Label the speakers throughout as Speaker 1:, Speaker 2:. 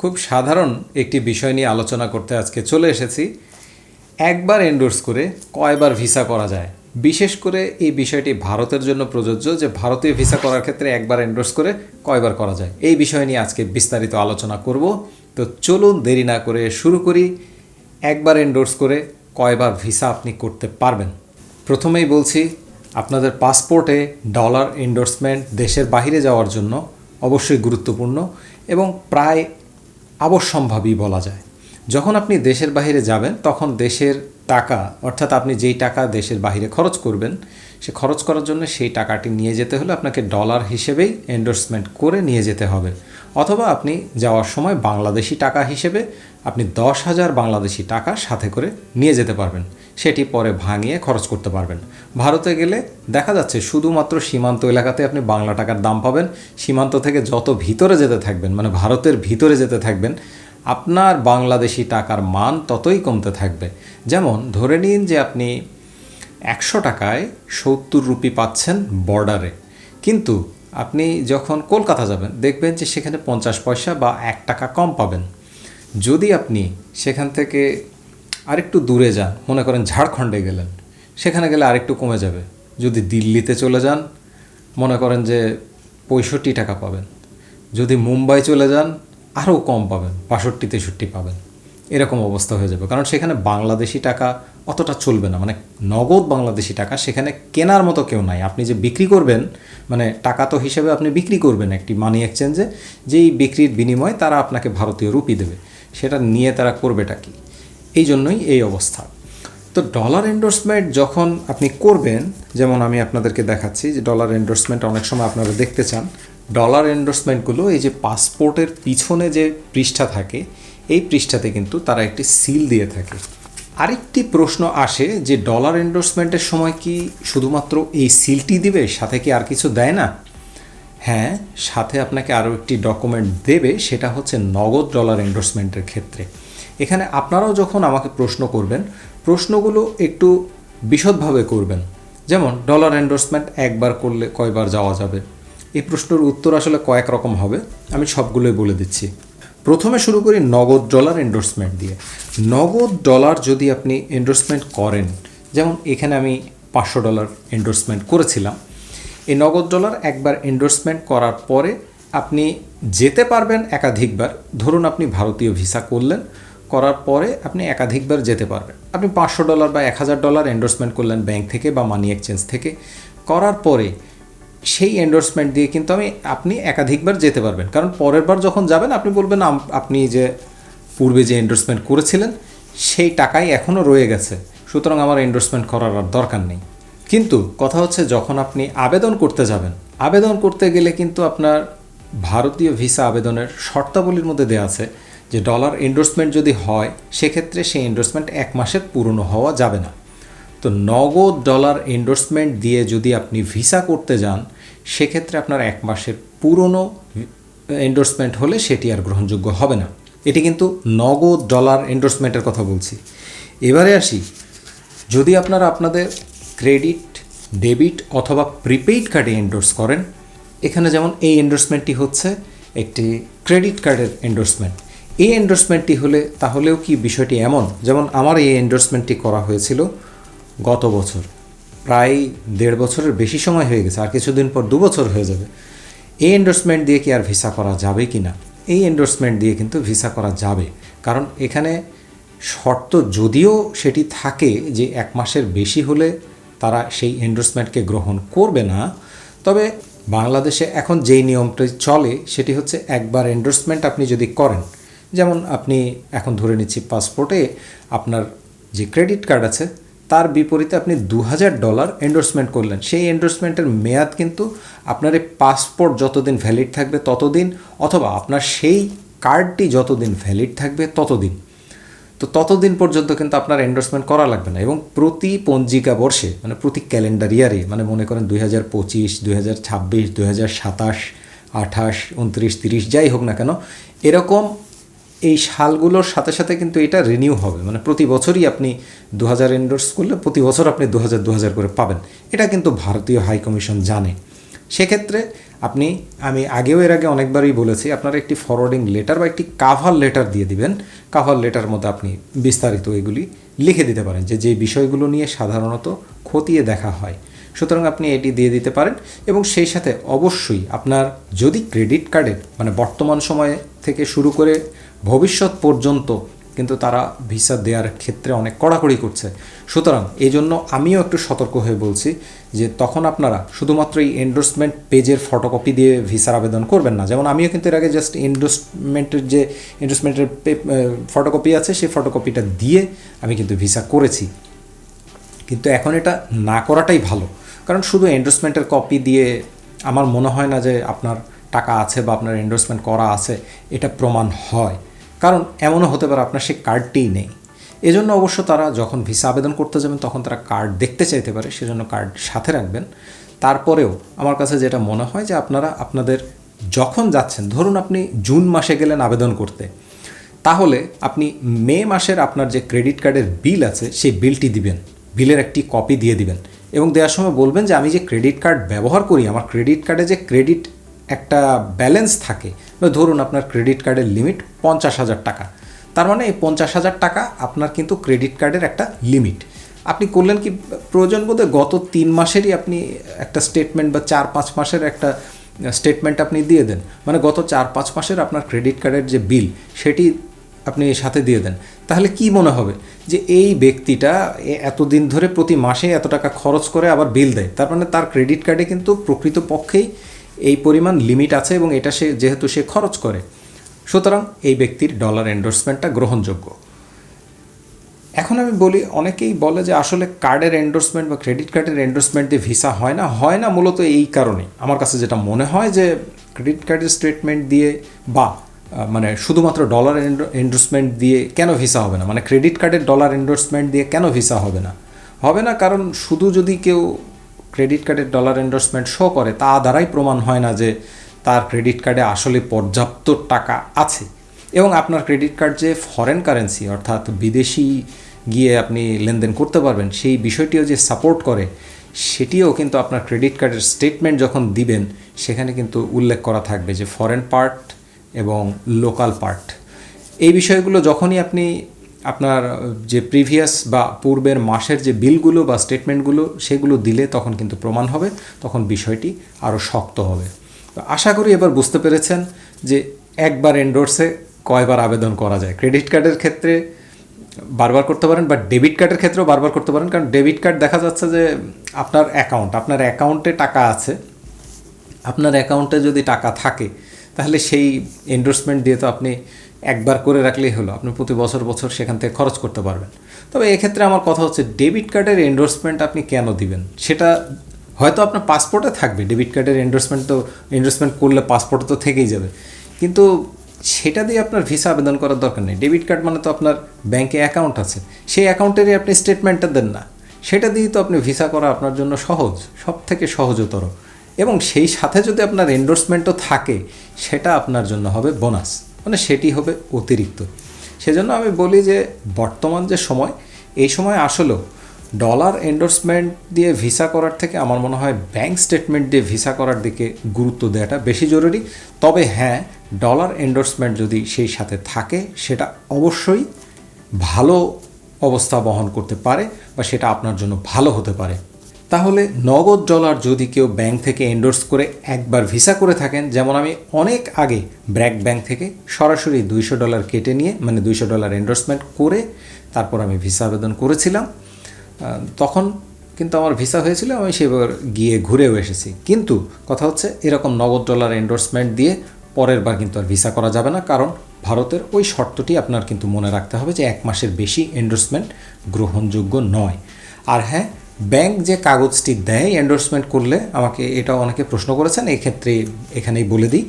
Speaker 1: খুব সাধারণ একটি বিষয় নিয়ে আলোচনা করতে আজকে চলে এসেছি। একবার এন্ডোর্স করে কয়বার ভিসা করা যায়। বিশেষ করে এই বিষয়টি ভারতের জন্য প্রযোজ্য যে ভারতীয় ভিসা করার ক্ষেত্রে একবার এন্ডোর্স করে কয়বার করা যায়। এই বিষয় নিয়ে আজকে বিস্তারিত আলোচনা করব। তো চলুন দেরি না করে শুরু করি। একবার এন্ডোর্স করে কয়বার ভিসা আপনি করতে পারবেন। প্রথমেই বলছি, আপনাদের পাসপোর্টে ডলার এন্ডোর্সমেন্ট দেশের বাইরে যাওয়ার জন্য অবশ্যই গুরুত্বপূর্ণ এবং প্রায় আবশ্যম্ভাবী বলা যায়। যখন আপনি দেশের বাহিরে যাবেন, তখন দেশের টাকা, অর্থাৎ আপনি যেই টাকা দেশের বাহিরে খরচ করবেন, সে খরচ করার জন্য সেই টাকাটি নিয়ে যেতে হলে আপনাকে ডলার হিসেবেই এন্ডোর্সমেন্ট করে নিয়ে যেতে হবে। অথবা আপনি যাওয়ার সময় বাংলাদেশি টাকা হিসেবে আপনি দশ হাজার বাংলাদেশি টাকা সাথে করে নিয়ে যেতে পারবেন। সেটি পরে ভাঙিয়ে খরচ করতে পারবেন। ভারতে গেলে দেখা যাচ্ছে শুধুমাত্র সীমান্ত এলাকাতে আপনি বাংলা টাকার দাম পাবেন। সীমান্ত থেকে যত ভিতরে যেতে থাকবেন মানে ভারতের ভিতরে যেতে থাকবেন, আপনার বাংলাদেশি টাকার মান ততই কমতে থাকবে। যেমন ধরে নিন যে আপনি একশো টাকায় সত্তর রুপি পাচ্ছেন বর্ডারে কিন্তু আপনি যখন কলকাতা যাবেন, দেখবেন যে সেখানে পঞ্চাশ পয়সা বা এক টাকা কম পাবেন। যদি আপনি সেখান থেকে আরেকটু দূরে যান। মনে করেন ঝাড়খণ্ডে গেলেন। সেখানে গেলে আরেকটু কমে যাবে। যদি দিল্লিতে চলে যান, মনে করেন যে পঁয়ষট্টি টাকা পাবেন। যদি মুম্বাই চলে যান, আরও কম পাবেন, বাষট্টি, তেষট্টি পাবেন। এরকম অবস্থা হয়ে যাবে। কারণ সেখানে বাংলাদেশি টাকা অতটা চলবে না। মানে নগদ বাংলাদেশি টাকা সেখানে কেনার মতো কেউ নাই। আপনি যে বিক্রি করবেন মানে টাকা তো হিসেবে আপনি বিক্রি করবেন একটি মানি এক্সচেঞ্জে যেই বিক্রির বিনিময়ে তারা আপনাকে ভারতীয় রুপি দেবে। সেটা নিয়ে তারা করবেটা কি? এই জন্যই এই অবস্থা। তো ডলার এন্ডোর্সমেন্ট যখন আপনি করবেন, যেমন আমি আপনাদেরকে দেখাচ্ছি যে ডলার এন্ডোর্সমেন্ট অনেক সময় আপনারা দেখতে চান ডলার এন্ডোর্সমেন্টগুলো এই যে পাসপোর্টের পিছনে যে পৃষ্ঠা থাকে, এই পৃষ্ঠাতে কিন্তু তারা একটি সিল দিয়ে থাকে। আরেকটি প্রশ্ন আসে যে ডলার এন্ডোর্সমেন্টের সময় কি শুধুমাত্র এই সিলটি দিবে, সাথে কি আর কিছু দেয় না? হ্যাঁ সাথে আপনাকে আরও একটি ডকুমেন্ট দেবে, সেটা হচ্ছে নগদ ডলার এন্ডোর্সমেন্টের ক্ষেত্রে। এখানে আপনারাও যখন আমাকে প্রশ্ন করবেন, প্রশ্নগুলো একটু বিশদভাবে করবেন। যেমন ডলার এন্ডোর্সমেন্ট একবার করলে কয়বার যাওয়া যাবে? এই প্রশ্নের উত্তর আসলে কয়েক রকম হবে, আমি সবগুলোই বলে দিচ্ছি। প্রথমে শুরু করি নগদ ডলার এন্ডোর্সমেন্ট দিয়ে। নগদ ডলার যদি আপনি এন্ডোর্সমেন্ট করেন, যেমন এখানে আমি পাঁচশো ডলার এন্ডোর্সমেন্ট করেছিলাম, এই নগদ ডলার একবার এন্ডোর্সমেন্ট করার পরে আপনি যেতে পারবেন একাধিকবার। ধরুন আপনি ভারতীয় ভিসা করলেন করার পরে আপনি একাধিকবার যেতে পারবেন। আপনি পাঁচশো ডলার বা এক হাজার ডলার এন্ডোর্সমেন্ট করলেন ব্যাংক থেকে বা মানি এক্সচেঞ্জ থেকে। করার পরে সেই এন্ডোর্সমেন্ট দিয়ে কিন্তু আমি, আপনি একাধিকবার যেতে পারবেন। কারণ পরের বার যখন যাবেন, আপনি বলবেন আপনি যে পূর্বে যে এন্ডোর্সমেন্ট করেছিলেন, সেই টাকাই এখনও রয়ে গেছে। সুতরাং আমার এন্ডোর্সমেন্ট করার আর দরকার নেই। কিন্তু কথা হচ্ছে, যখন আপনি আবেদন করতে যাবেন, আবেদন করতে গেলে কিন্তু আপনার ভারতীয় ভিসা আবেদনের শর্তাবলীর মধ্যে দেওয়া আছে যে ডলার এন্ডোর্সমেন্ট যদি হয়, সেক্ষেত্রে সেই এন্ডোর্সমেন্ট এক মাসের পুরনো হওয়া যাবে না। তো নগদ ডলার এন্ডোর্সমেন্ট দিয়ে যদি আপনি ভিসা করতে যান, সেক্ষেত্রে আপনার এক মাসের পুরনো এন্ডোর্সমেন্ট হলে সেটি আর গ্রহণযোগ্য হবে না। এটি কিন্তু নগদ ডলার এন্ডোর্সমেন্টের কথা বলছি। এবারে আসি, যদি আপনারা আপনাদের ক্রেডিট ডেবিট অথবা প্রিপেইড কার্ডে এন্ডোর্স করেন, এখানে যেমন এই এন্ডোর্সমেন্টটি হচ্ছে, একটি ক্রেডিট কার্ডের এন্ডোর্সমেন্ট এই এন্ডোর্সমেন্টটি হলে তাহলেও কি বিষয়টি এমন? যেমন আমার এই এন্ডোর্সমেন্টটি করা হয়েছিল গত বছর। প্রায় দেড় বছরের বেশি সময় হয়ে গেছে, আর কিছুদিন পর দু বছর হয়ে যাবে। এই এন্ডোর্সমেন্ট দিয়ে কি আর ভিসা করা যাবে কি না? এই এন্ডোর্সমেন্ট দিয়ে কিন্তু ভিসা করা যাবে। কারণ এখানে শর্ত যদিও সেটি থাকে যে এক মাসের বেশি হলে তারা সেই এন্ডোর্সমেন্টকে গ্রহণ করবে না, তবে বাংলাদেশে এখন যেই নিয়মটি চলে সেটি হচ্ছে একবার এন্ডোর্সমেন্ট আপনি যদি করেন যেমন আপনি এখন ধরে নিচ্ছি পাসপোর্টে আপনার যে ক্রেডিট কার্ড আছে, তার বিপরীতে আপনি দু হাজার ডলার এন্ডোর্সমেন্ট করলেন। সেই এন্ডোর্সমেন্টের মেয়াদ কিন্তু আপনার এই পাসপোর্ট যতদিন ভ্যালিড থাকবে ততদিন, অথবা আপনার সেই কার্ডটি যতদিন ভ্যালিড থাকবে ততদিন। তো ততদিন পর্যন্ত কিন্তু আপনার এন্ডোর্সমেন্ট করা লাগবে না এবং প্রতি পঞ্জিকা বর্ষে মানে প্রতি ক্যালেন্ডার ইয়ারে মানে মনে করেন দুই হাজার পঁচিশ দুই হাজার ছাব্বিশ দুই হাজার সাতাশ, আঠাশ, উনত্রিশ, তিরিশ, যাই হোক না কেন, এরকম এই সালগুলোর সাথে সাথে কিন্তু এটা রিনিউ হবে। মানে প্রতি বছরই আপনি দু হাজার এন্ডোর্স করলে প্রতি বছর আপনি দু হাজার দু হাজার করে পাবেন। এটা কিন্তু ভারতীয় হাই কমিশন জানে। সেক্ষেত্রে আপনি, আমি আগেও এর আগে অনেকবারই বলেছি, আপনারা একটি ফরওয়ার্ডিং লেটার বা একটি কাভার লেটার দিয়ে দিবেন। কাভার লেটার মতো আপনি বিস্তারিত এগুলি লিখে দিতে পারেন যে যে বিষয়গুলো নিয়ে সাধারণত খতিয়ে দেখা হয়। সুতরাং আপনি এটি দিয়ে দিতে পারেন এবং সেই সাথে অবশ্যই আপনার যদি ক্রেডিট কার্ডের মানে বর্তমান সময়ে থেকে শুরু করে ভবিষ্যৎ পর্যন্ত কিন্তু তারা ভিসা দেওয়ার ক্ষেত্রে অনেক কড়াকড়ি করছে। সুতরাং এই জন্য আমিও একটু সতর্ক হয়ে বলছি যে তখন আপনারা শুধুমাত্র এই এন্ডোর্সমেন্ট পেজের ফটোকপি দিয়ে ভিসার আবেদন করবেন না। যেমন আমিও কিন্তু এর আগে জাস্ট এন্ডোর্সমেন্টের যে এন্ডোর্সমেন্টের ফটোকপি আছে, সেই ফটোকপিটা দিয়ে আমি কিন্তু ভিসা করেছি। কিন্তু এখন এটা না করাটাই ভালো। কারণ শুধু এন্ডোর্সমেন্টের কপি দিয়ে আমার মনে হয় না যে আপনার টাকা আছে বা আপনার এন্ডোর্সমেন্ট করা আছে, এটা প্রমাণ হয়। কারণ এমনও হতে পারে আপনার সেই কার্ডটিই নেই। এজন্য অবশ্য তারা যখন ভিসা আবেদন করতে যাবেন, তখন তারা কার্ড দেখতে চাইতে পারে, সেজন্য কার্ড সাথে রাখবেন। তারপরেও আমার কাছে যেটা মনে হয় যে আপনারা, আপনাদের যখন যাচ্ছেন, ধরুন আপনি জুন মাসে গেলেন আবেদন করতে, তাহলে আপনি মে মাসের আপনার যে ক্রেডিট কার্ডের বিল আছে, সেই বিলটি দিবেন। বিলের একটি কপি দিয়ে দিবেন। এবং দেওয়ার সময় বলবেন যে, আমি যে ক্রেডিট কার্ড ব্যবহার করি, আমার ক্রেডিট কার্ডে যে ক্রেডিট একটা ব্যালেন্স থাকে ধরুন আপনার ক্রেডিট কার্ডের লিমিট পঞ্চাশ হাজার টাকা। তার মানে এই পঞ্চাশ হাজার টাকা আপনার কিন্তু ক্রেডিট কার্ডের একটা লিমিট আপনি করলেন কি প্রয়োজন বোধে গত তিন মাসেরই আপনি একটা স্টেটমেন্ট বা চার পাঁচ মাসের একটা স্টেটমেন্ট আপনি দিয়ে দেন। মানে গত চার পাঁচ মাসের আপনার ক্রেডিট কার্ডের যে বিল সেটি আপনি সাথে দিয়ে দেন। তাহলে কি মনে হবে যে এই ব্যক্তিটা এতদিন ধরে প্রতি মাসে এত টাকা খরচ করে আবার বিল দেয়? তার মানে তার ক্রেডিট কার্ডে কিন্তু প্রকৃতপক্ষেই এই পরিমাণ লিমিট আছে এবং এটা সে যেহেতু সে খরচ করে। সুতরাং এই ব্যক্তির ডলার এন্ডোর্সমেন্টটা গ্রহণযোগ্য। এখন আমি বলি, অনেকেই বলে যে আসলে কার্ডের এন্ডোর্সমেন্ট বা ক্রেডিট কার্ডের এন্ডোর্সমেন্ট দিয়ে ভিসা হয় না? হয় না মূলত এই কারণে। আমার কাছে যেটা মনে হয় যে ক্রেডিট কার্ডের স্টেটমেন্ট দিয়ে বা মানে শুধুমাত্র ডলার এন্ডোর্সমেন্ট দিয়ে কেন ভিসা হবে না? মানে ক্রেডিট কার্ডের ডলার এন্ডোর্সমেন্ট দিয়ে কেন ভিসা হবে না? হবে না কারণ শুধু যদি কেউ ক্রেডিট কার্ডের ডলার এন্ডোর্সমেন্ট শো করে, তা দ্বারাই প্রমাণ হয় না যে তার ক্রেডিট কার্ডে আসলে পর্যাপ্ত টাকা আছে। এবং আপনার ক্রেডিট কার্ড যে ফরেন কারেন্সি অর্থাৎ বিদেশি গিয়ে আপনি লেনদেন করতে পারবেন, সেই বিষয়টিও যে সাপোর্ট করে, সেটিও কিন্তু আপনার ক্রেডিট কার্ডের স্টেটমেন্ট যখন দিবেন, সেখানে কিন্তু উল্লেখ করা থাকবে যে ফরেন পার্ট এবং লোকাল পার্ট এই বিষয়গুলো যখনই আপনি আপনার যে প্রিভিয়াস বা পূর্বের মাসের যে বিলগুলো বা স্টেটমেন্টগুলো সেগুলো দিলে তখন কিন্তু প্রমাণ হবে, তখন বিষয়টি আরও শক্ত হবে। তো আশা করি এবার বুঝতে পেরেছেন যে একবার এন্ডোর্সে কয়বার আবেদন করা যায়। ক্রেডিট কার্ডের ক্ষেত্রে বারবার করতে পারেন বা ডেবিট কার্ডের ক্ষেত্রেও বারবার করতে পারেন, কারণ ডেবিট কার্ড দেখা যাচ্ছে যে আপনার অ্যাকাউন্ট আপনার অ্যাকাউন্টে টাকা আছে। আপনার অ্যাকাউন্টে যদি টাকা থাকে, তাহলে সেই এন্ডোর্সমেন্ট দিয়ে তো আপনি একবার করে রাখলেই হলো। আপনি প্রতি বছর বছর সেখান থেকে খরচ করতে পারবেন। তবে এক্ষেত্রে আমার কথা হচ্ছে ডেবিট কার্ডের এন্ডোর্সমেন্ট আপনি কেন দিবেন? সেটা হয়তো আপনার পাসপোর্টে থাকবে। ডেবিট কার্ডের এন্ডোর্সমেন্ট তো এন্ডোর্সমেন্ট করলে পাসপোর্টে তো থেকেই যাবে। কিন্তু সেটা দিয়ে আপনার ভিসা আবেদন করার দরকার নেই। ডেবিট কার্ড মানে তো আপনার ব্যাংকে অ্যাকাউন্ট আছে। সেই অ্যাকাউন্টেরই আপনি স্টেটমেন্টটা দেন না। সেটা দিয়েই তো আপনি ভিসা করা আপনার জন্য সহজ সব থেকে সহজতর। এবং সেই সাথে যদি আপনার এন্ডোর্সমেন্টও থাকে, সেটা আপনার জন্য হবে বোনাস মানে সেটি হবে অতিরিক্ত। সেজন্য আমি বলি যে বর্তমান যে সময়, এই সময় আসলেও ডলার এন্ডোর্সমেন্ট দিয়ে ভিসা করার থেকে আমার মনে হয় ব্যাংক স্টেটমেন্ট দিয়ে ভিসা করার দিকে গুরুত্ব দেওয়াটা বেশি জরুরি। তবে হ্যাঁ ডলার এন্ডোর্সমেন্ট যদি সেই সাথে থাকে, সেটা অবশ্যই ভালো অবস্থা বহন করতে পারে বা সেটা আপনার জন্য ভালো হতে পারে। তাহলে নগদ ডলার যদি কেউ ব্যাংক থেকে এন্ডোর্স করে একবার ভিসা করে থাকেন, যেমন আমি অনেক আগে ব্র্যাক ব্যাংক থেকে সরাসরি দুইশো ডলার কেটে নিয়ে মানে দুইশো ডলার এন্ডোর্সমেন্ট করে তারপর আমি ভিসা আবেদন করেছিলাম তখন কিন্তু আমার ভিসা হয়েছিল, আমি সেবার গিয়ে ঘুরেও এসেছি। কিন্তু কথা হচ্ছে, এরকম নগদ ডলার এন্ডোর্সমেন্ট দিয়ে পরের বার কিন্তু আর ভিসা করা যাবে না, কারণ ভারতের ওই শর্তটি আপনার কিন্তু মনে রাখতে হবে যে এক মাসের বেশি এন্ডোর্সমেন্ট গ্রহণযোগ্য নয়। আর হ্যাঁ ব্যাংক যে কাগজটি দেয় এন্ডোর্সমেন্ট করলে আমাকে এটা অনেকে প্রশ্ন করেছেন এই ক্ষেত্রে এখানেই বলে দিই।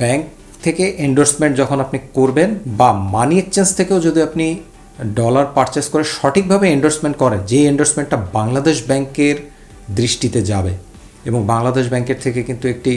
Speaker 1: ব্যাংক থেকে এন্ডোর্সমেন্ট যখন আপনি করবেন বা মানি এক্সচেঞ্জ থেকেও যদি আপনি ডলার পারচেস করে সঠিকভাবে এন্ডোর্সমেন্ট করেন, যে এন্ডোর্সমেন্টটা বাংলাদেশ ব্যাংকের দৃষ্টিতে যাবে এবং বাংলাদেশ ব্যাংকের থেকে কিন্তু একটি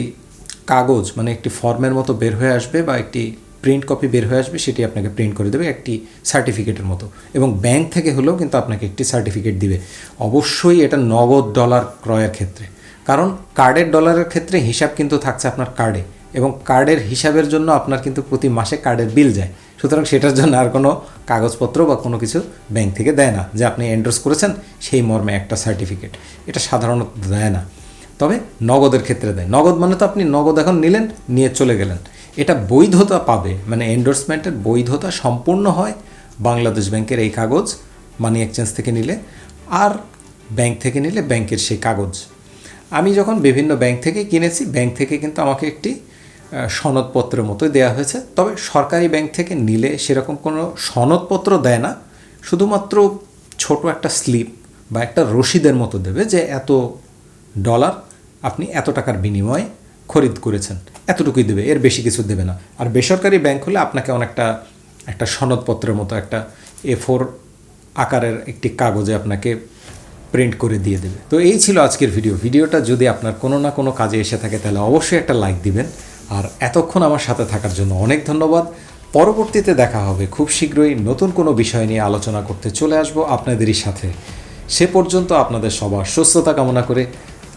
Speaker 1: কাগজ মানে একটি ফর্মের মতো বের হয়ে আসবে বা একটি প্রিন্ট কপি বের হয়ে আসবে, সেটি আপনাকে প্রিন্ট করে দেবে একটি সার্টিফিকেটের মতো। এবং ব্যাংক থেকে হলেও কিন্তু আপনাকে একটি সার্টিফিকেট দিবে। অবশ্যই এটা নগদ ডলার ক্রয়ের ক্ষেত্রে। কারণ কার্ডের ডলারের ক্ষেত্রে হিসাব কিন্তু থাকছে আপনার কার্ডে এবং কার্ডের হিসাবের জন্য আপনার কিন্তু প্রতি মাসে কার্ডের বিল যায়। সুতরাং সেটার জন্য আর কোনো কাগজপত্র বা কোনো কিছু ব্যাংক থেকে দেয় না। যে আপনি এন্ডোর্স করেছেন, সেই মর্মে একটা সার্টিফিকেট এটা সাধারণত দেয় না। তবে নগদের ক্ষেত্রে দেয়। নগদ মানে তো আপনি নগদ এখন নিলেন, নিয়ে চলে গেলেন। এটা বৈধতা পাবে মানে এন্ডোর্সমেন্টের বৈধতা সম্পূর্ণ হয় বাংলাদেশ ব্যাংকের এই কাগজ মানি এক্সচেঞ্জ থেকে নিলে আর ব্যাংক থেকে নিলে ব্যাংকের সেই কাগজ। আমি যখন বিভিন্ন ব্যাংক থেকে কিনেছি ব্যাংক থেকে কিন্তু আমাকে একটি সনদপত্রের মতোই দেওয়া হয়েছে। তবে সরকারি ব্যাংক থেকে নিলে সেরকম কোনো সনদপত্র দেয় না। শুধুমাত্র ছোট একটা স্লিপ বা একটা রসিদের মতো দেবে যে এত ডলার আপনি এত টাকার বিনিময়ে খরিদ করেছেন। এতটুকুই দেবে, এর বেশি কিছু দেবে না। আর বেসরকারি ব্যাংক হলে আপনাকে অনেকটা, একটা সনদপত্রের মতো একটা এ ফোর আকারের একটি কাগজে আপনাকে প্রিন্ট করে দিয়ে দেবে। তো এই ছিল আজকের ভিডিও ভিডিওটা যদি আপনার কোনো না কোনো কাজে এসে থাকে, তাহলে অবশ্যই একটা লাইক দিবেন। আর এতক্ষণ আমার সাথে থাকার জন্য অনেক ধন্যবাদ। পরবর্তীতে দেখা হবে খুব শীঘ্রই নতুন কোনো বিষয় নিয়ে আলোচনা করতে চলে আসব আপনাদেরই সাথে। সে পর্যন্ত আপনাদের সবার সুস্থতা কামনা করে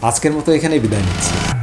Speaker 1: আজকের মতো এখানে বিদায় নিচ্ছি।